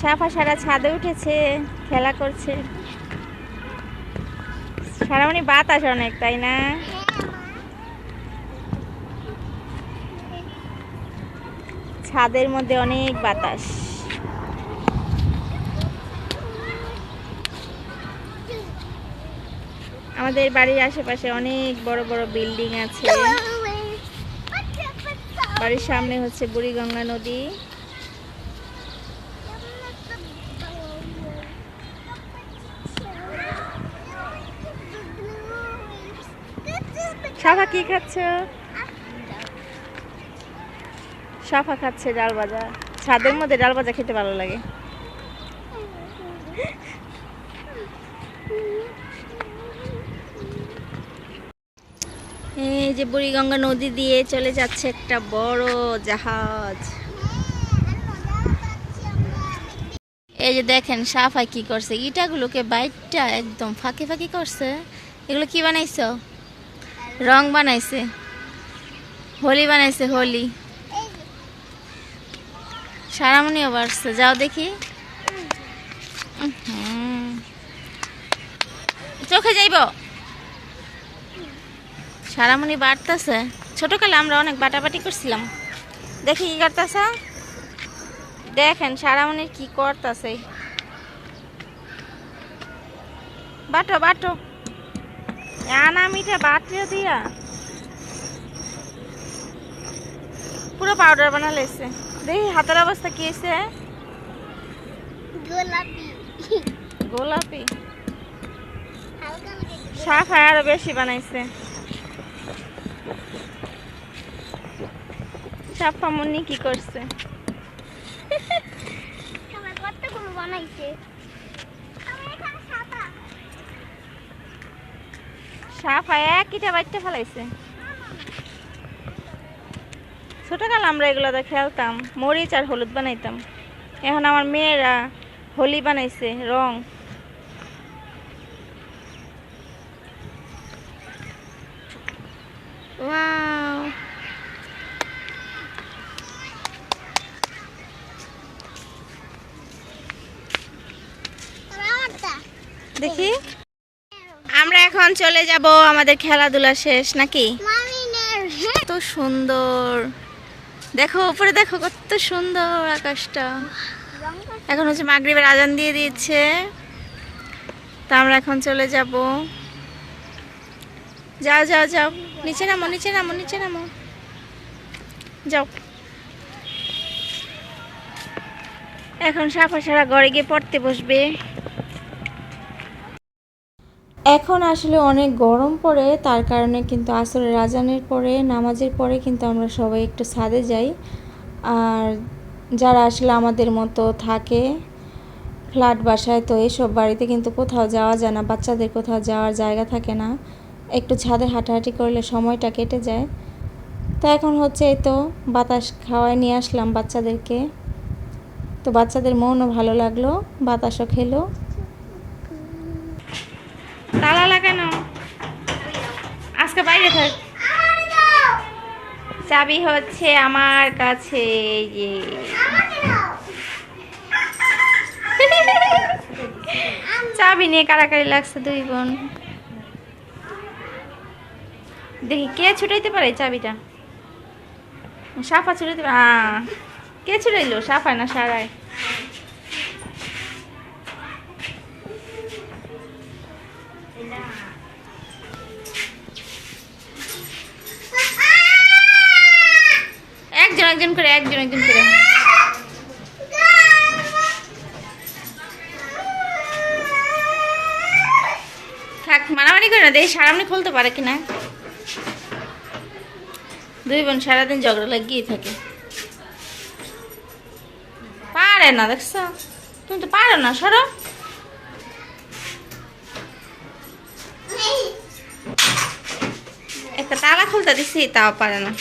সাফা সারা ছাদে উঠেছে, খেলা করছে। সারা মানে বাতাস অনেক, তাই না? ছাদের মধ্যে অনেক বাতাস। আমাদের বাড়ির আশেপাশে অনেক বড় বড় বিল্ডিং আছে। বাড়ির সামনে হচ্ছে বুড়িগঙ্গা নদী। সাফা কি খাচ্ছ? সাফা খাচ্ছে ডাল ভাজা। ছাদের মধ্যে ডাল ভাজা খেতে ভালো লাগে। এই যে বুড়িগঙ্গা নদী দিয়ে চলে যাচ্ছে একটা বড় জাহাজ। এই যে দেখেন সাফাই কি করছে, ইটাগুলোকে বাইকটা একদম ফাঁকি ফাঁকি করছে। এগুলো কি বানাইছো? রং বানাইছে। হোলি বানাইছে, হোলি। সারামনিও বাড়ছে, যাও দেখি। চোখে যাইব। সারামণি বাড়তেছে। ছোটকালে আমরা অনেক বাটাবাটি করছিলাম। দেখি কি করতেছে। দেখেন সারামণির কি করতেছে। বাটো বাটো। আনা মিঠা বাটিয়ে দিয়া পুরো পাউডার বানা লেছে দেখি হাতের অবস্থা কি হয়েছে গোলাপি। গোলাপি। হালকা লাগে সাফ আরও বেশি বানাইছে। সাফা মুন্নি কি করছে? বানাইছে আমার এখানে সাদা সাফা একইটা বাইটটা ফেলাইছে। ছোটকালে আমরা এগুলোতে খেলতাম মরিচ আর হলুদ বানাইতাম। এখন আমার মেয়েরা হোলি বানাইছে রং। দেখি। এখন চলে যাব আমাদের খেলাধুলা শেষ নাকি? কত সুন্দর। দেখো উপরে দেখো কত সুন্দর আকাশটা। এখন হচ্ছে মাগরিবের আজান দিয়ে দিচ্ছে তা আমরা এখন চলে যাব। যাও যাও যাও। নিচে নামো নিচে নামো নিচে নামো। যাও। এখন সাফা সারা ঘরে গিয়ে পড়তে বসবে। এখন আসলে অনেক গরম পড়ে, তার কারণে কিন্তু আসলে রাজানের পরে, নামাজের পরে কিন্তু আমরা সবাই একটু ছাদে যাই। আর যারা আসলে আমাদের মতো থাকে, ফ্ল্যাট বাসায়, তো এইসব বাড়িতে কিন্তু কোথাও যাওয়া যায় না, বাচ্চাদের কোথাও যাওয়ার জায়গা থাকে না। একটু ছাদে হাঁটাহাঁটি করলে সময়টা কেটে যায়। তো এখন হচ্ছে এই তো, বাতাস খাওয়ায় নিয়ে আসলাম বাচ্চাদেরকে। তো বাচ্চাদের মনও ভালো লাগল, বাতাসও খেলো। তালা লাগানো। আজকে বাইরে থাক। চাবি হচ্ছে আমার কাছে চাবি নিয়ে কারাকারি লাগছে দুই বোন। দেখি, কে ছুটাইতে পারে চাবিটা? সাফা ছুটাইতে পারে কে ছুটাইলো? সাফা না সারায় একজন একজন করে, একজন একজন করে। থাক, মারামারি করে না দেখি সারামনি খুলতে পারে কিনা? দুই বোন সারাদিন ঝগড়া লাগিয়ে থাকে। পারে না, দেখছ? তুমি তো পারো না, সরো। একটা তালা খুলতে দিছি, তাও পারে না।